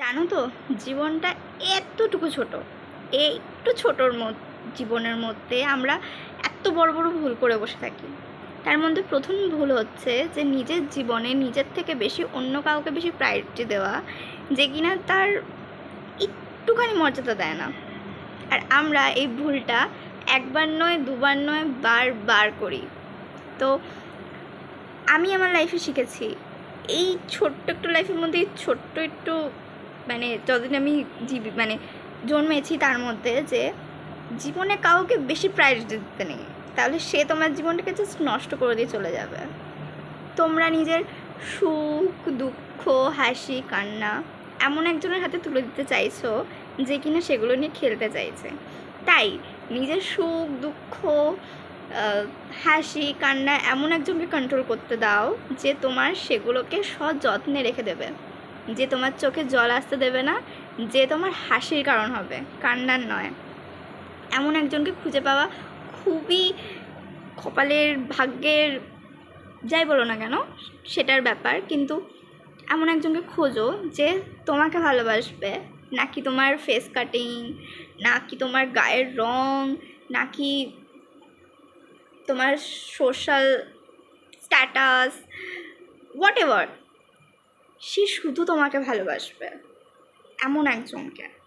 জানো তো, জীবনটা এতটুকু ছোট। এই একটু ছোটোর জীবনের মধ্যে আমরা এত বড় বড় ভুল করে বসে থাকি। তার মধ্যে প্রথম ভুল হচ্ছে যে নিজের জীবনে নিজের থেকে বেশি অন্য কাউকে বেশি প্রায়োরিটি দেওয়া, যে কিনা তার একটুখানি মর্যাদা দেয় না। আর আমরা এই ভুলটা একবার নয়, দুবার নয় বারবার করি। তো আমি আমার লাইফে শিখেছি, এই ছোট্ট একটু লাইফের মধ্যে ছোট্ট একটু মানে যতদিন আমি জীবি মানে জন্মেছি তার মধ্যে যে জীবনে কাউকে বেশি প্রায়োরিটি দিতে নেই। তাহলে সে তোমার জীবনটাকে জাস্ট নষ্ট করে দিয়ে চলে যাবে। তোমরা নিজের সুখ, দুঃখ, হাসি, কান্না এমন একজনের হাতে তুলে দিতে চাইছো যে কিনা সেগুলো নিয়ে খেলতে চাইছে। তাই নিজের সুখ, দুঃখ হাসি, কান্না এমন একজনকে কন্ট্রোল করতে দাও যে তোমার সেগুলোকে সযত্নে রেখে দেবে। যে তোমার চোখে জল আসতে দেবে না, যে তোমার হাসির কারণ হবে, কান্নার নয়। এমন একজনকে খুঁজে পাওয়া খুবই কপালের ভাগ্যের, যাই বলো না কেন, সেটার ব্যাপার। কিন্তু এমন একজনকে খোঁজো যে তোমাকে ভালোবাসবে নাকি তোমার ফেস কাটিং নাকি তোমার গায়ের রং নাকি তোমার সোশ্যাল স্ট্যাটাস হোয়াট এভার সে শুধু তোমাকে ভালোবাসবে এমন একজনকে।